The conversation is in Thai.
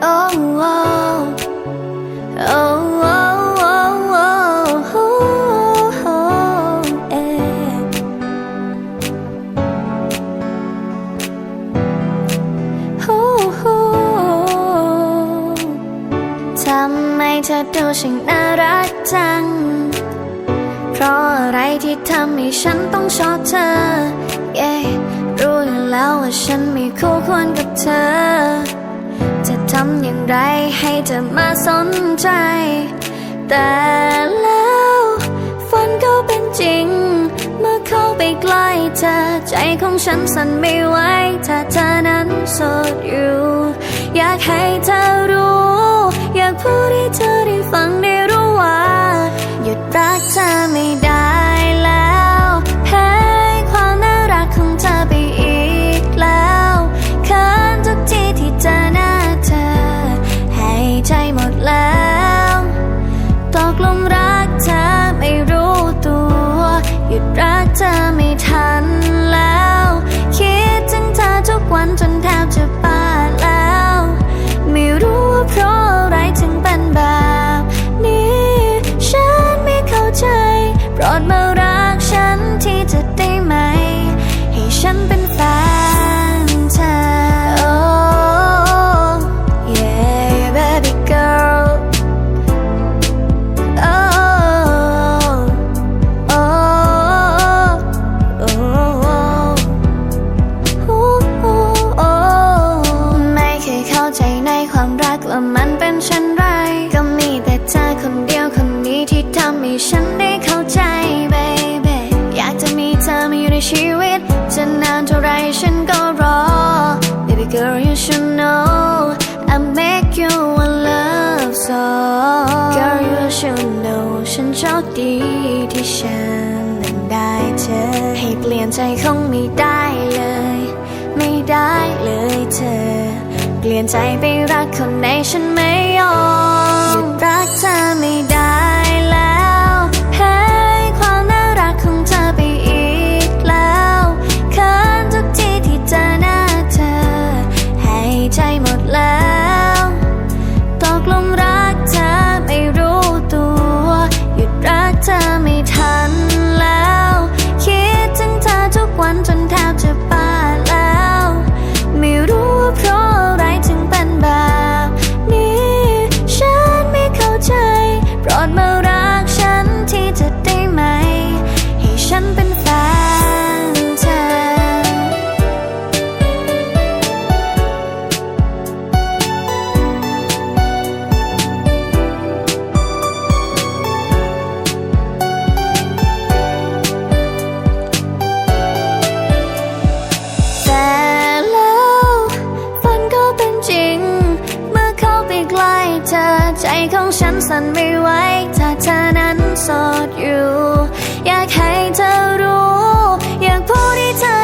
ทำไมเธอดูช่างน่ารักจัง เพราะอะไรที่ทำให้ฉันต้องชอบเธอเย้รู้อยู่แล้วว่าฉันไม่คู่ควรกับเธอ จะทำอย่างไรให้เธอมาสนใจ แต่แล้วฝันก็เป็นจริง เมื่อเข้าไปใกล้เธอใจของฉันสั่นไม่ไหวถ้าเธอนั้นโสดอยู่ อยากให้เธอรู้ อยากพูดให้เธอได้ฟัง ให้ฉันได้เข้าใจ baby อยากจะมีเธอมาอยู่ในชีวิต จะนานเท่าไรฉันก็รอ baby girl you should know I make you a love song girl you should know ฉันโชคดีที่ฉันนั้นได้เธอ ให้เปลี่ยนใจคงไม่ได้เลย ไม่ได้เลยเธอ เปลี่ยนใจไปรักคนไหนฉัน ของฉันสั่นไม่ไหวถ้าเธอนั้นโสดอยู่ อยากให้เธอรู้ อยากพูดให้เธอ